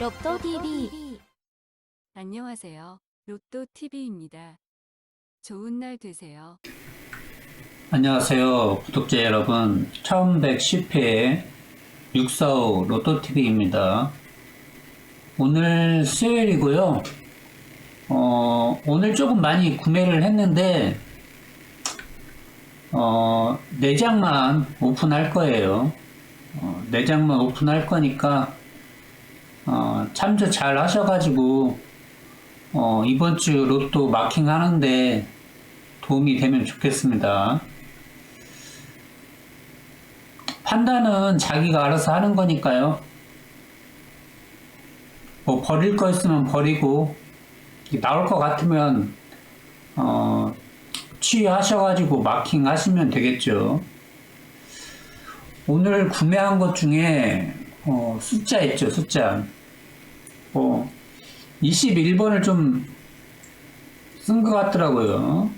로또 TV 안녕하세요. 로또 TV입니다. 좋은 날 되세요. 안녕하세요. 구독자 여러분. 1110회 645 로또TV입니다. 오늘 수요일이고요. 어, 오늘 조금 많이 구매를 했는데, 어, 4장만 오픈할 거예요. 어, 4장만 오픈할 거니까, 어, 참조 잘 하셔가지고, 어, 이번 주 로또 마킹 하는데 도움이 되면 좋겠습니다. 판단은 자기가 알아서 하는 거니까요. 뭐 버릴 거 있으면 버리고 나올 것 같으면 어, 취하셔가지고 마킹 하시면 되겠죠. 오늘 구매한 것 중에 어, 숫자 있죠, 숫자. 뭐 21번을 좀 쓴 것 같더라고요.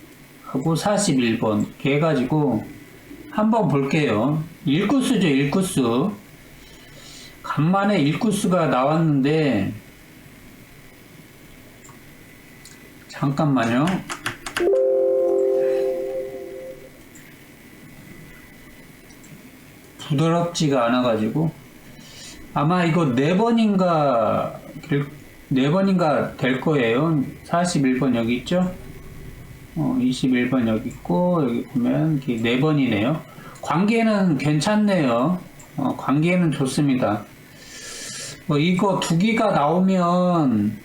하고 41번 이렇게 해가지고 한번 볼게요. 1구수죠, 1구수. 간만에 1구수가 나왔는데 잠깐만요. 부드럽지가 않아가지고 아마 이거 네 번인가 될, 네 번인가 될 거예요. 41번 여기 있죠? 어, 21번 여기 있고 여기 보면 네 번이네요. 관계는 괜찮네요. 어, 관계는 좋습니다. 뭐 이거 두 개가 나오면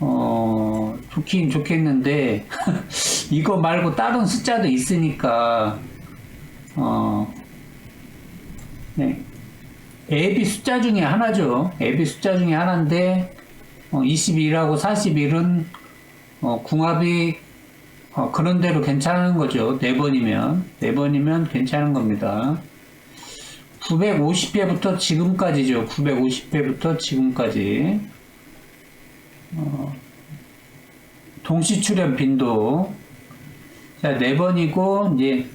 어, 좋긴 좋겠는데 이거 말고 다른 숫자도 있으니까 어, 네. 앱이 숫자 중에 하나죠. 앱이 숫자 중에 하나인데 어, 21하고 41은 어, 궁합이 어, 그런 대로 괜찮은 거죠. 네 번이면 네 번이면 괜찮은 겁니다. 950회부터 지금까지죠. 950회부터 지금까지 어, 동시 출연 빈도 자, 네 번이고 이제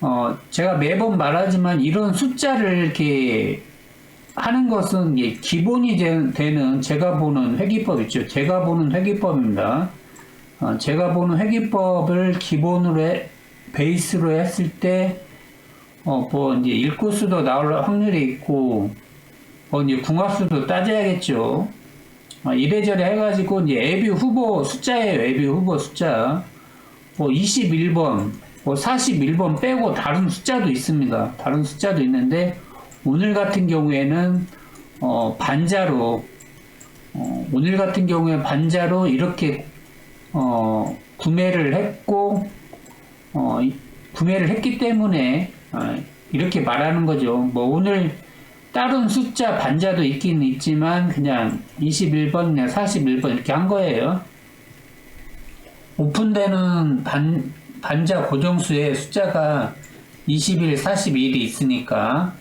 어, 제가 매번 말하지만 이런 숫자를 이렇게 하는 것은 예, 기본이 되- 되는 제가 보는 회기법 있죠. 제가 보는 회기법입니다. 어, 제가 보는 회기법을 기본으로 해- 베이스로 했을 때, 어, 뭐, 이제 일구수도 나올 확률이 있고, 뭐, 이제 궁합수도 따져야겠죠. 어, 이래저래 해가지고, 이제 애비 후보 숫자예요. 애비 후보 숫자. 뭐, 21번, 뭐, 41번 빼고 다른 숫자도 있습니다. 다른 숫자도 있는데, 오늘 같은 경우에는 어, 반자로 어, 오늘 같은 경우에 반자로 이렇게 어, 구매를 했고 어, 이- 구매를 했기 때문에 어, 이렇게 말하는 거죠. 뭐 오늘 다른 숫자 반자도 있긴 있지만 그냥 21번, 41번 이렇게 한 거예요. 오픈되는 반, 반자 고정수의 숫자가 21, 41이 있으니까.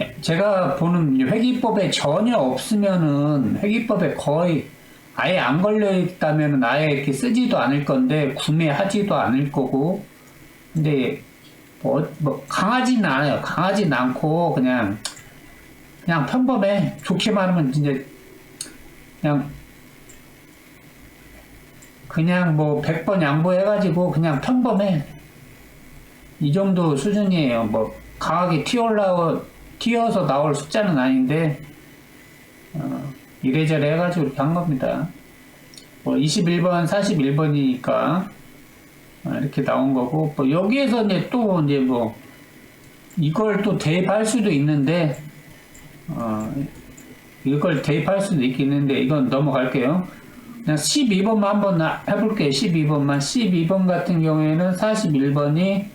해- 제가 보는 회기법에 전혀 없으면은 회기법에 거의 아예 안 걸려 있다면은 아예 이렇게 쓰지도 않을 건데 구매하지도 않을 거고. 근데 뭐, 뭐 강하지는 않아요. 강하지는 않고 그냥 그냥 평범해. 좋게 말 하면 진짜 그냥 그냥 뭐 100번 양보해가지고 그냥 평범해 이 정도 수준이에요. 뭐 강하게 튀어올라 튀어서 나올 숫자는 아닌데 어, 이래저래 해가지고 이렇게 한 겁니다. 뭐 21번, 41번이니까 어, 이렇게 나온 거고 뭐 여기에서 이제 또 이제 뭐 이걸 또 대입할 수도 있는데 어, 이걸 대입할 수도 있겠는데 이건 넘어갈게요. 그냥 12번만 한번 나- 해볼게요. 12번만 12번 같은 경우에는 41번이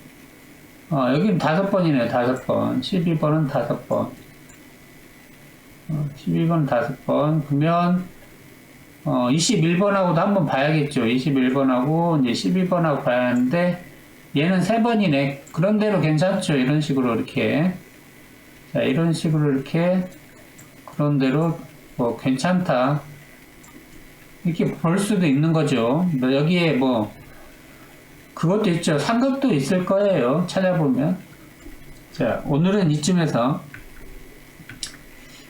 어, 여기는 다섯 번이네요, 다섯 번. 12번은 다섯 번. 어, 12번은 다섯 번. 그러면, 어, 21번하고도 한번 봐야겠죠. 21번하고, 이제 12번하고 봐야 하는데, 얘는 세 번이네. 그런 대로 괜찮죠. 이런 식으로 이렇게. 자, 이런 식으로 이렇게, 그런 대로, 뭐, 괜찮다. 이렇게 볼 수도 있는 거죠. 뭐 여기에 뭐, 그것도 있죠. 상급도 있을 거예요. 찾아보면. 자, 오늘은 이쯤에서.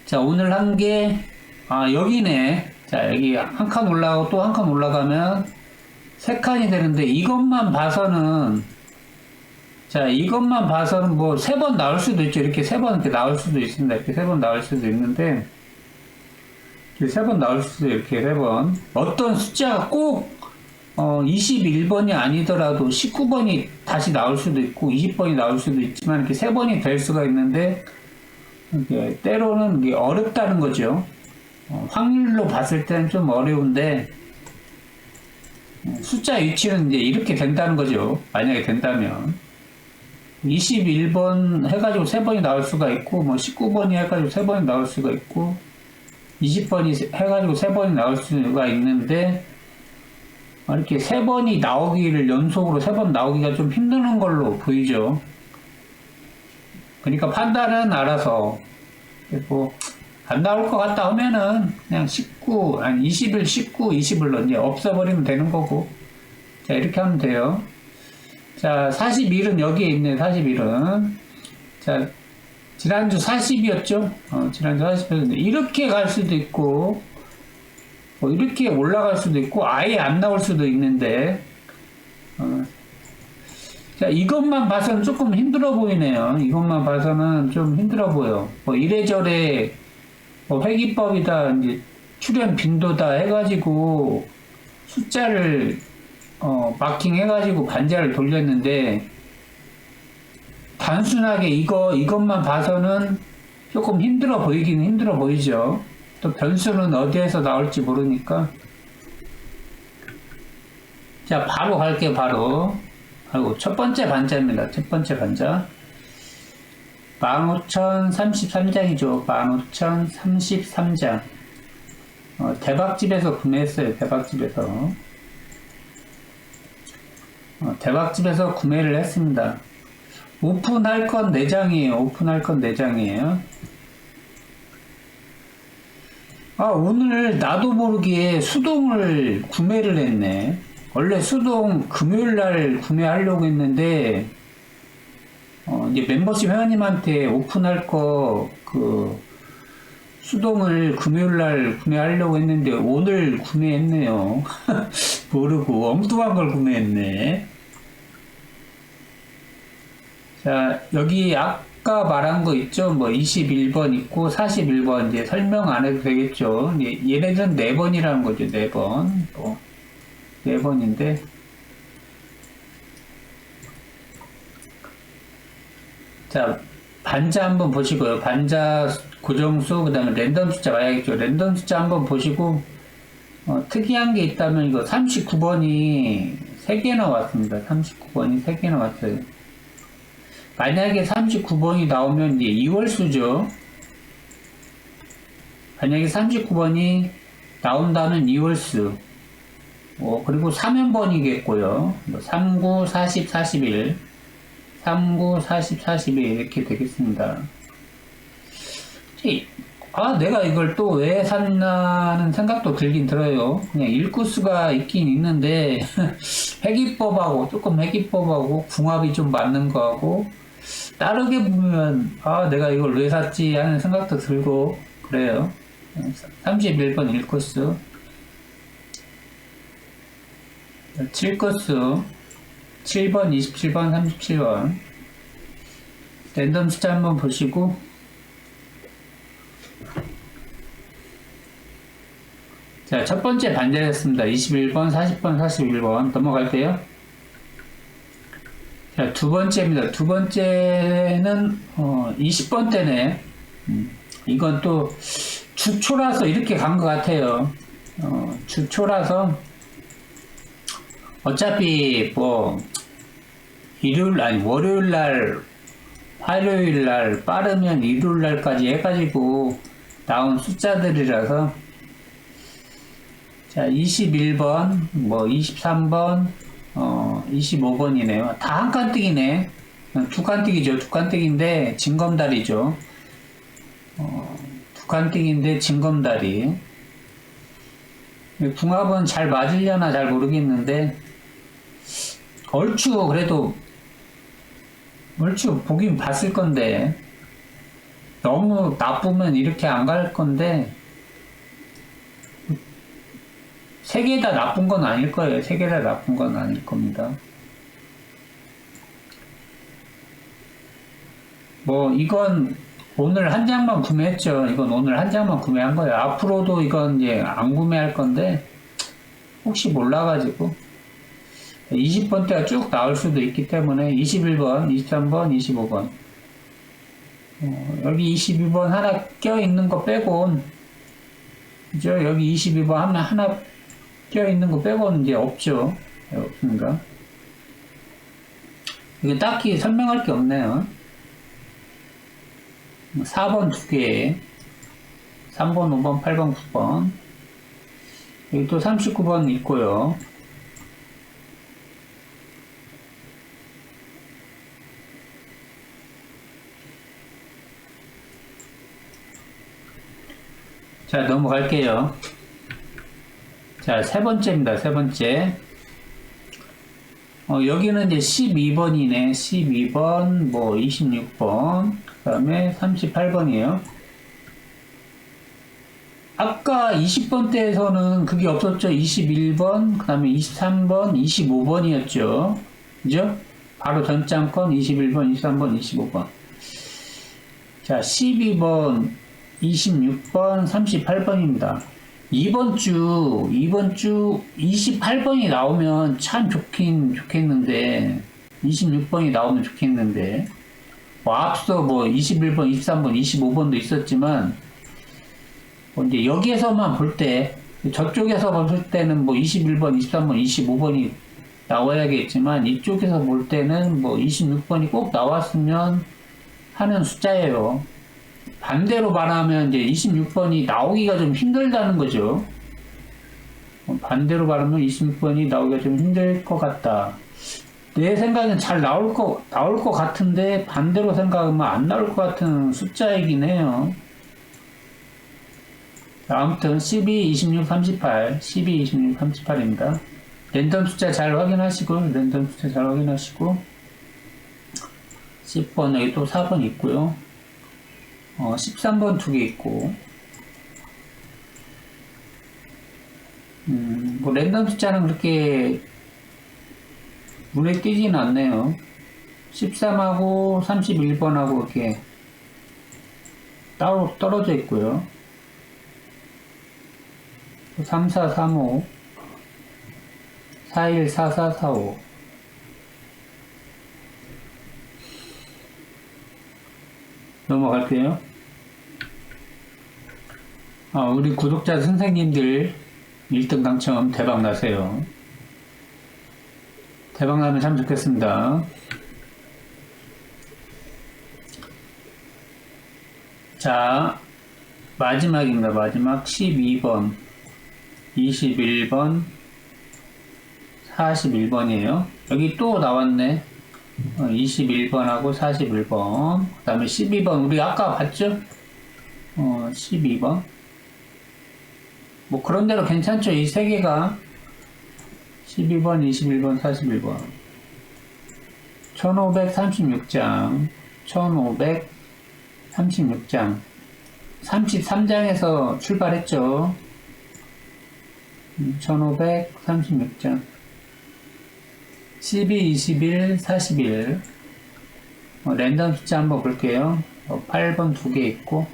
자, 오늘 한 게, 아, 여기네. 자, 여기 한 칸 올라가고 또 한 칸 올라가면 세 칸이 되는데 이것만 봐서는 자, 이것만 봐서는 뭐 세 번 나올 수도 있죠. 이렇게 세 번 이렇게 나올 수도 있습니다. 이렇게 세 번 나올 수도 있는데 세 번 나올 수도 이렇게 세 번. 어떤 숫자가 꼭 어, 21번이 아니더라도 19번이 다시 나올 수도 있고 20번이 나올 수도 있지만 이렇게 세 번이 될 수가 있는데 이게 때로는 이게 어렵다는 거죠. 어, 확률로 봤을 때는 좀 어려운데 어, 숫자 위치는 이제 이렇게 된다는 거죠. 만약에 된다면 21번 해가지고 세 번이 나올 수가 있고 뭐 19번이 해가지고 세 번이 나올 수가 있고 20번이 해가지고 세 번이 나올 수가 있는데 어, 이렇게 세 번이 나오기를 연속으로 세번 나오기가 좀 힘드는 걸로 보이죠. 그러니까 판단은 알아서 그리고 안 나올 것 같다 하면은 그냥 19 아니 20을 19 20을 이제 없애버리면 되는 거고 자 이렇게 하면 돼요. 자 41은 여기에 있네 41은 자 지난주 40이었죠. 어, 지난주 40이었는데 이렇게 갈 수도 있고 뭐 이렇게 올라갈 수도 있고 아예 안 나올 수도 있는데 어, 자 이것만 봐서는 조금 힘들어 보이네요. 이것만 봐서는 좀 힘들어 보여. 뭐 이래저래 뭐 회기법이다 이제 출현 빈도다 해가지고 숫자를 어, 마킹 해가지고 반자를 돌렸는데 단순하게 이거 이것만 봐서는 조금 힘들어 보이긴 힘들어 보이죠. 또 변수는 어디에서 나올지 모르니까. 자, 바로 갈게요, 바로. 아이고, 첫 번째 반자입니다. 첫 번째 반자. 15,033장이죠. 15,033장. 어, 대박집에서 구매했어요. 대박집에서. 어, 대박집에서 구매를 했습니다. 오픈할 건 4장이에요. 오픈할 건 4장이에요. 아, 오늘 나도 모르게 수동을 구매를 했네. 원래 수동 금요일 날 구매하려고 했는데, 어, 이제 멤버십 회원님한테 오픈할 거, 그, 수동을 금요일 날 구매하려고 했는데, 오늘 구매했네요. 모르고 엉뚱한 걸 구매했네. 자, 여기 아까 말한 거 있죠? 뭐 21번 있고 41번 이제 설명 안 해도 되겠죠? 얘- 얘네들은 4번이라는 거죠, 4번. 또 4번인데 자, 반자 한번 보시고요. 반자 고정수, 그 다음에 랜덤 숫자 봐야겠죠. 랜덤 숫자 한번 보시고, 어, 특이한 게 있다면 이거 39번이 3개나 왔습니다. 39번이 3개나 왔어요. 만약에 39번이 나오면 이제 2월수죠. 만약에 39번이 나온다면 2월수. 어, 그리고 3연번이겠고요. 뭐 39, 40, 41. 39, 40, 41 이렇게 되겠습니다. 이- 아, 내가 이걸 또 왜 샀나는 생각도 들긴 들어요. 그냥 일구수가 있긴 있는데, 회기법하고, 조금 회기법하고, 궁합이 좀 맞는 거하고, 다르게 보면, 아, 내가 이걸 왜 샀지 하는 생각도 들고, 그래요. 31번 일코스. 7코스. 7번, 27번, 37번. 랜덤 숫자 한번 보시고, 자, 첫 번째 반자였습니다. 21번, 40번, 41번. 넘어갈게요. 자, 두 번째입니다. 두 번째는, 어, 20번 때네. 음, 이건 또, 주초라서 이렇게 간 것 같아요. 어, 주초라서, 어차피, 뭐, 일요일, 아니, 월요일 날, 화요일 날, 빠르면 일요일 날까지 해가지고, 나온 숫자들이라서, 자, 21번, 뭐, 23번, 어, 25번이네요. 다 한 칸뜨기네. 두 칸뜨기죠. 두 칸뜨기인데, 징검다리죠. 어, 두 칸뜨기인데, 징검다리. 궁합은 잘 맞으려나 잘 모르겠는데, 얼추 그래도 얼추 보긴 봤을 건데 너무 나쁘면 이렇게 안 갈 건데 세 개 다 나쁜 건 아닐 거예요. 세 개 다 나쁜 건 아닐 겁니다. 뭐 이건 오늘 한 장만 구매했죠. 이건 오늘 한 장만 구매한 거예요. 앞으로도 이건 이제 안 구매할 건데 혹시 몰라가지고 20번 대가 쭉 나올 수도 있기 때문에 21번, 23번, 25번 어, 여기 22번 하나 껴 있는 거 빼곤 그죠? 여기 22번 하나 하나 껴 있는 거 빼고는 이제 없죠. 네, 없습니다. 이게 딱히 설명할 게 없네요. 4번 두 개, 3번, 5번, 8번, 9번. 여기 또 39번 있고요. 자, 넘어갈게요. 자, 세 번째입니다. 세 번째. 어, 여기는 이제 12번이네. 12번, 뭐, 26번, 그 다음에 38번이에요. 아까 20번 때에서는 그게 없었죠. 21번, 그 다음에 23번, 25번이었죠. 그죠? 바로 전장권 21번, 23번, 25번. 자, 12번, 26번, 38번입니다. 이번 주, 이번 주 28번이 나오면 참 좋긴 좋겠는데, 26번이 나오면 좋겠는데, 뭐 앞서 뭐 21번, 23번, 25번도 있었지만, 뭐 이제 여기에서만 볼 때, 저쪽에서 볼 때는 뭐 21번, 23번, 25번이 나와야겠지만, 이쪽에서 볼 때는 뭐 26번이 꼭 나왔으면 하는 숫자예요. 반대로 말하면 이제 26번이 나오기가 좀 힘들다는 거죠. 어, 반대로 말하면 26번이 나오기가 좀 힘들 것 같다. 내 생각엔 잘 나올 거, 나올 것 같은데 반대로 생각하면 안 나올 것 같은 숫자이긴 해요. 자, 아무튼 12, 26, 38, 12, 26, 38입니다. 랜덤 숫자 잘 확인하시고, 랜덤 숫자 잘 확인하시고, 10번 여기 또 4번 있고요. 어, 13번 두 개 있고, 음, 뭐, 랜덤 숫자는 그렇게 눈에 띄진 않네요. 13하고 31번하고 이렇게 따로 떨어져 있고요. 34, 35, 41, 44, 45. 넘어갈게요. 아, 우리 구독자 선생님들 1등 당첨 대박 나세요. 대박 나면 참 좋겠습니다. 자, 마지막입니다. 마지막 12번, 21번, 41번이에요. 여기 또 나왔네. 21번하고 41번. 그 다음에 12번. 우리 아까 봤죠? 어, 12번. 뭐 그런 대로 괜찮죠? 이 세 개가. 12번, 21번, 41번. 1536장. 1536장. 33장에서 출발했죠. 1536장. 12, 21, 41. 어, 랜덤 숫자 한번 볼게요. 어, 8번 두 개 있고.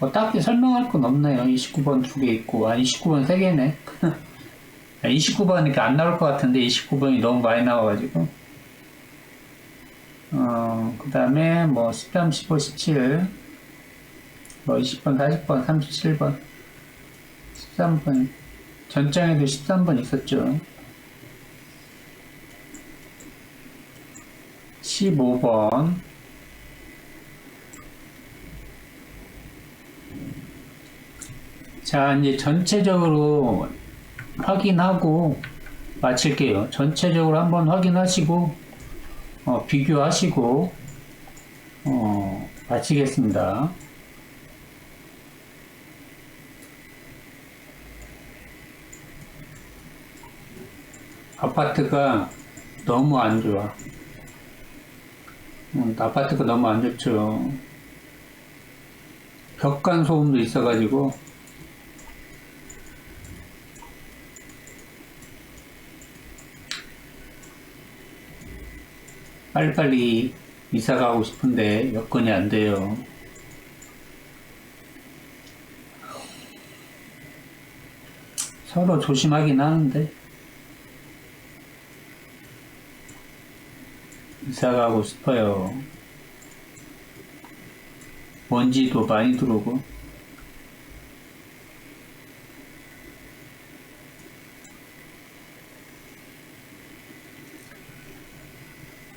뭐 딱히 설명할 건 없네요. 29번 두 개 있고. 아, 29번 세 개네. 29번이니까 안 나올 것 같은데 29번이 너무 많이 나와가지고. 어, 그 다음에 뭐 13, 15, 17. 뭐 20번, 40번, 37번. 13번. 전장에도 13번 있었죠. 15번. 자 이제 전체적으로 확인하고 마칠게요. 전체적으로 한번 확인하시고 어, 비교하시고 어, 마치겠습니다. 아파트가 너무 안 좋아 음, 아파트가 너무 안 좋죠. 벽간 소음도 있어가지고 빨리빨리 이사 가고 싶은데 여건이 안 돼요. 서로 조심하긴 하는데 가고 싶어요. 먼지도 많이 들어오고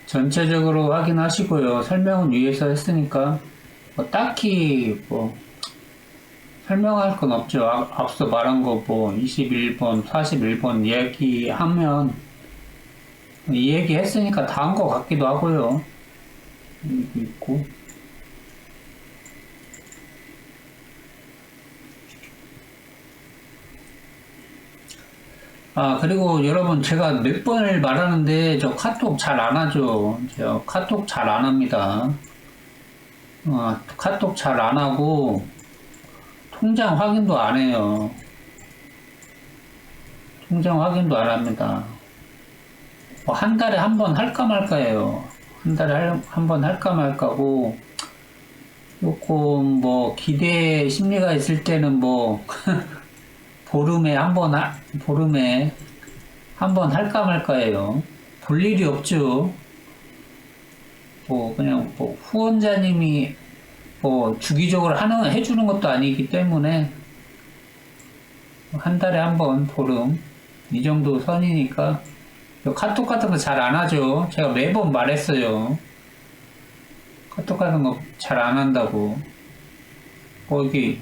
전체적으로 확인하시고요. 설명은 위에서 했으니까 뭐 딱히 뭐 설명할 건 없죠. 아- 앞서 말한 거 뭐 21번, 41번 얘기하면 이 얘기 했으니까 다한거 같기도 하고요. 여기 있고. 아, 그리고 여러분, 제가 몇 번을 말하는데, 저 카톡 잘 안 하죠. 저 카톡 잘 안 합니다. 어, 카톡 잘 안 하고, 통장 확인도 안 해요. 통장 확인도 안 합니다. 뭐 한 달에 한 번 할까 말까예요. 한 달에 한 번 할까 말까고, 조금 뭐 기대 심리가 있을 때는 뭐, 보름에 한 번, 하- 보름에 한 번 할까 말까예요. 볼 일이 없죠. 뭐, 그냥 뭐 후원자님이 뭐 주기적으로 하는, 해주는 것도 아니기 때문에 한 달에 한 번 보름 이 정도 선이니까 카톡 같은 거 잘 안 하죠. 제가 매번 말했어요. 카톡 같은 거 잘 안 한다고. 뭐 이게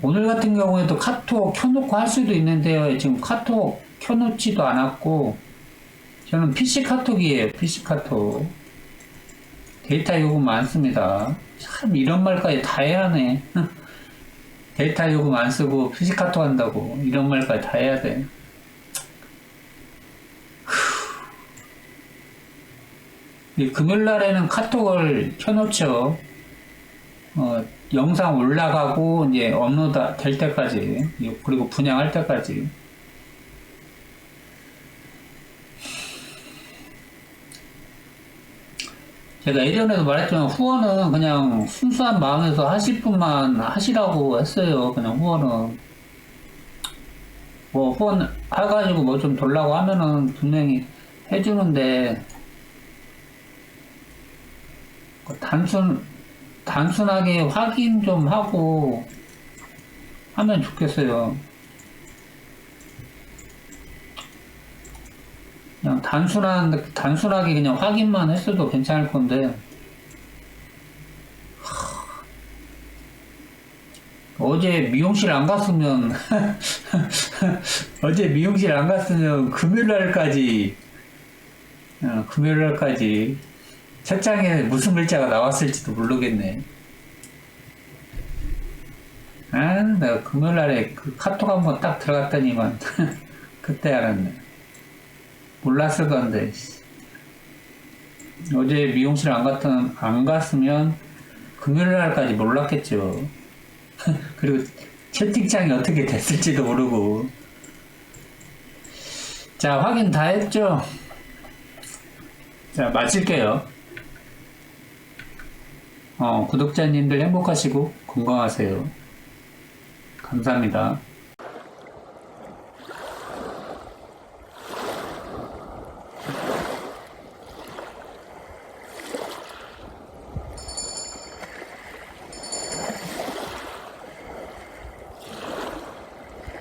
오늘 같은 경우에도 카톡 켜놓고 할 수도 있는데요. 지금 카톡 켜놓지도 않았고 저는 PC 카톡이에요. PC 카톡. 데이터 요금 많습니다. 참 이런 말까지 다 해야 하네. 데이터 요금 안 쓰고 PC 카톡 한다고 이런 말까지 다 해야 돼. 금요일 날에는 카톡을 켜놓죠. 어, 영상 올라가고 이제 업로드 될 때까지 그리고 분양할 때까지 제가 예전에도 말했지만 후원은 그냥 순수한 마음에서 하실 분만 하시라고 했어요. 그냥 후원은 뭐 후원 해가지고 뭐 좀 돌라고 하면은 분명히 해주는데 그 단순 단순하게 확인 좀 하고 하면 좋겠어요. 그냥 단순한 단순하게 그냥 확인만 했어도 괜찮을 건데 하, 어제 미용실 안 갔으면 어제 미용실 안 갔으면 금요일 날까지 어, 금요일 날까지 책장에 무슨 글자가 나왔을지도 모르겠네. 아, 내가 금요일 날에 그 카톡 한번 딱 들어갔더니만 그때 알았네. 몰랐을 건데. 씨. 어제 미용실 안 갔던 안 갔으면 금요일 날까지 몰랐겠죠. 그리고 채팅창이 어떻게 됐을지도 모르고. 자, 확인 다 했죠? 자, 마칠게요. 어, 구독자님들 행복하시고 건강하세요. 감사합니다.